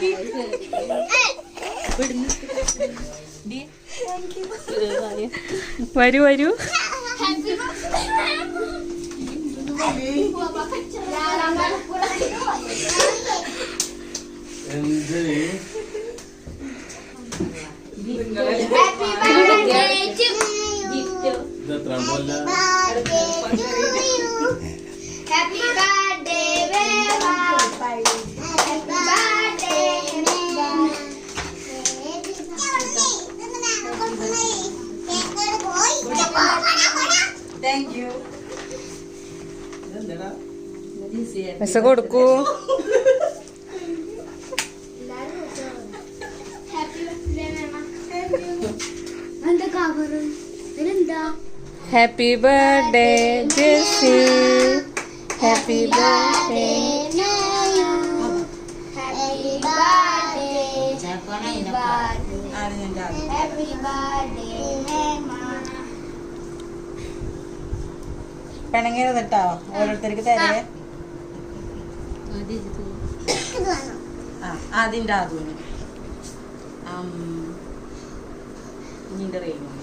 you. വരൂ എത്ര കൊല്ല birthday to താങ്ക് യു പൈസ കൊടുക്കൂ happy birthday Jessy happy birthday Happy birthday. Happy birthday. പിണങ്ങരുത് കേട്ടോ ഓരോരുത്തർക്ക് തരേ. ആ അതിന്റെ ആദ്യം നിന്റെ റെയിനും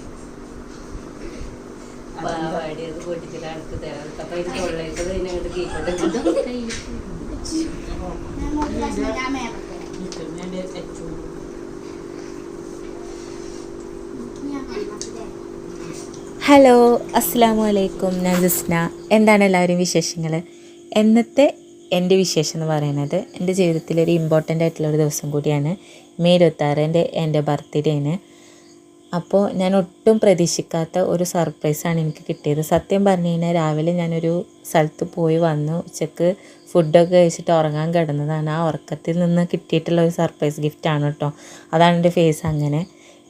പാവാടിയത് പൊട്ടിച്ചിട്ട് അടുത്ത് തരാം. അപ്പൊ ഇത് ഇതിനകത്ത് കേൾക്കട്ടെ ഞാൻ മേമത്തെ ഞാൻ വെച്ചു ഞാൻ മേമത്തെ ഹലോ അസ്സാം വലൈക്കും ഞാൻ ജസ്ന. എന്താണ് എല്ലാവരും വിശേഷങ്ങൾ എന്നത്തെ എന്റെ വിശേഷം എന്ന് പറയുന്നത് എന്റെ ജീവിതത്തിൽ ഒരു ഇമ്പോർട്ടന്റ് ആയിട്ടുള്ള ഒരു ദിവസം കൂടിയാണ് മെയ് ഇരുപത്താറ് എന്റെ എന്റെ ബർത്ത്ഡേന് അപ്പോൾ ഞാൻ ഒട്ടും പ്രതീക്ഷിക്കാത്ത ഒരു സർപ്രൈസാണ് എനിക്ക് കിട്ടിയത്. സത്യം പറഞ്ഞു കഴിഞ്ഞാൽ രാവിലെ ഞാനൊരു സ്ഥലത്ത് പോയി വന്നു ഉച്ചയ്ക്ക് ഫുഡൊക്കെ കഴിച്ചിട്ട് ഉറങ്ങാൻ കിടന്നതാണ്. ആ ഉറക്കത്തിൽ നിന്ന് കിട്ടിയിട്ടുള്ള ഒരു സർപ്രൈസ് ഗിഫ്റ്റാണ് കേട്ടോ. അതാണ് എന്റെ ഫേസ് അങ്ങനെ.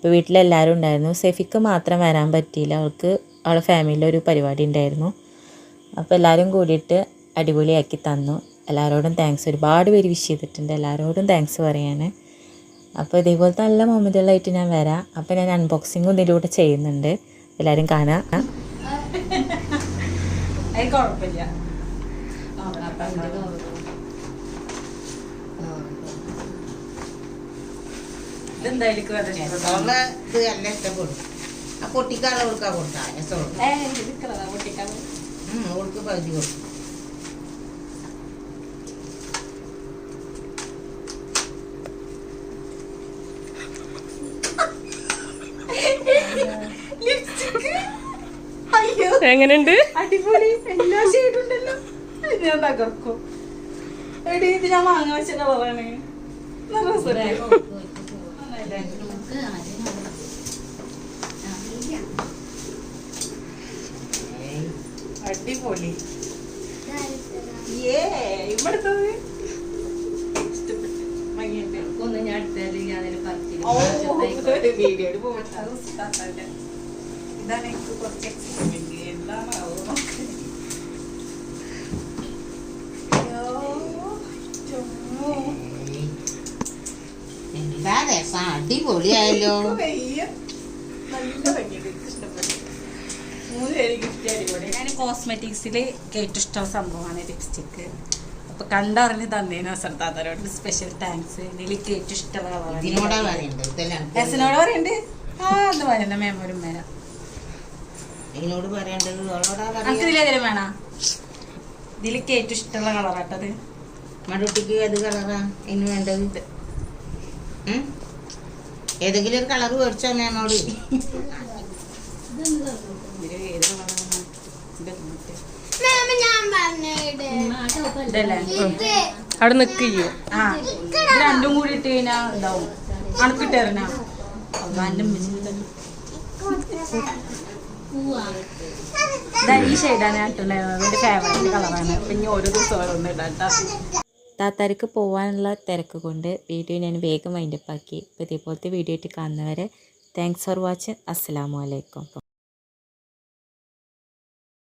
ഇപ്പോൾ വീട്ടിലെല്ലാവരും ഉണ്ടായിരുന്നു. സെഫിക്ക് മാത്രം വരാൻ പറ്റിയില്ല. അവൾക്ക് അവളെ ഫാമിലിയിൽ ഒരു പരിപാടി ഉണ്ടായിരുന്നു. അപ്പോൾ എല്ലാവരും കൂടിയിട്ട് അടിപൊളിയാക്കി തന്നു. എല്ലാവരോടും താങ്ക്സ് ഒരുപാട് പേര് വിഷ് ചെയ്തിട്ടുണ്ട്. എല്ലാവരോടും താങ്ക്സ് പറയാണ്. അപ്പോൾ ഇതേപോലത്തെ നല്ല മൊമെന്റുകളായിട്ട് ഞാൻ വരാം. അപ്പോൾ ഞാൻ അൺബോക്സിങ്ങും ഇതിലൂടെ ചെയ്യുന്നുണ്ട്. എല്ലാവരും കാണാം. കുഴപ്പമില്ല ഇതെന്തായാലും ഇത് എല്ലാം ഇഷ്ടപ്പെടും ആ പൊട്ടിക്കാളെ കൊടുക്കാൻ കൊടുത്താ. ഓൾക്ക് പകുതി കൊടുക്കും. അയ്യോ. എങ്ങനെയുണ്ട്? അടിപൊളി. എല്ലാ ഷെയ്ഡും ഉണ്ടല്ലോ. ഞാൻ തകർക്കും. എടി ഇത് ഞാൻ വാങ്ങാൻ വെച്ച കളറാണ് നല്ല രസമല്ലേ? അടിപൊളി. ഇവിടുത്തത് ഒന്ന് ഞാൻ എടുത്താൽ ഞാൻ അതിന് അത് ഉസ്താത്തല്ല. ഇതാണ് എനിക്ക് കുറച്ച് എക്സ്പെരിമെന്റ് എന്താണാവോ? പേര് ഗിഫ്റ്റ് അടിപൊളി. ഞാൻ കോസ്മെറ്റിക്സിൽ ഏറ്റവും ഇഷ്ടമുള്ള സംഭവമാണ് ലിപ്സ്റ്റിക്ക് അപ്പൊ കണ്ടറിഞ്ഞ് തന്നേന് അസർത്താത്തരോട് സ്പെഷ്യൽ താങ്ക്സ് എനിക്ക് ഏറ്റവും ഇഷ്ടമുള്ള കളറാണ് എസിനോട് പറയണ്ട്? ആ എന്ന് പറയുന്ന മേമോരും വരാം പറയേണ്ടത് ഇതിലേതിലും വേണ? ഇതിലേക്ക് ഏറ്റവും ഇഷ്ടമുള്ള കളറാട്ടത് മടുട്ടിക്ക് ഏത് കളറാ ഇനി വേണ്ടത്? ഏതെങ്കിലും ഒരു കളർ മേടിച്ചോ മേമോട് അവിടെ ഇത് രണ്ടും കൂടി ഇട്ട് കഴിഞ്ഞാ ഇതാവും. അണക്കിട്ടേറിനാ അള്ളാന്റെ ഈ ഷെയ്ഡാണ് ഞാൻ ഇട്ടുണ്ടായിരുന്നത് എന്റെ ഫേവറേറ്റ് കളറാണ് പിന്നെ ഓരോ ദിവസം ഓരോന്ന് താത്താർക്ക് പോകാനുള്ള തിരക്ക് കൊണ്ട് വീഡിയോ ഞാൻ വേഗം വൈൻഡപ്പാക്കി അപ്പോൾ ഇതേപോലത്തെ വീഡിയോ ആയിട്ട് കാണുന്നവരെ താങ്ക്സ് ഫോർ വാച്ചിങ് അസ്സലാമു അലൈക്കും.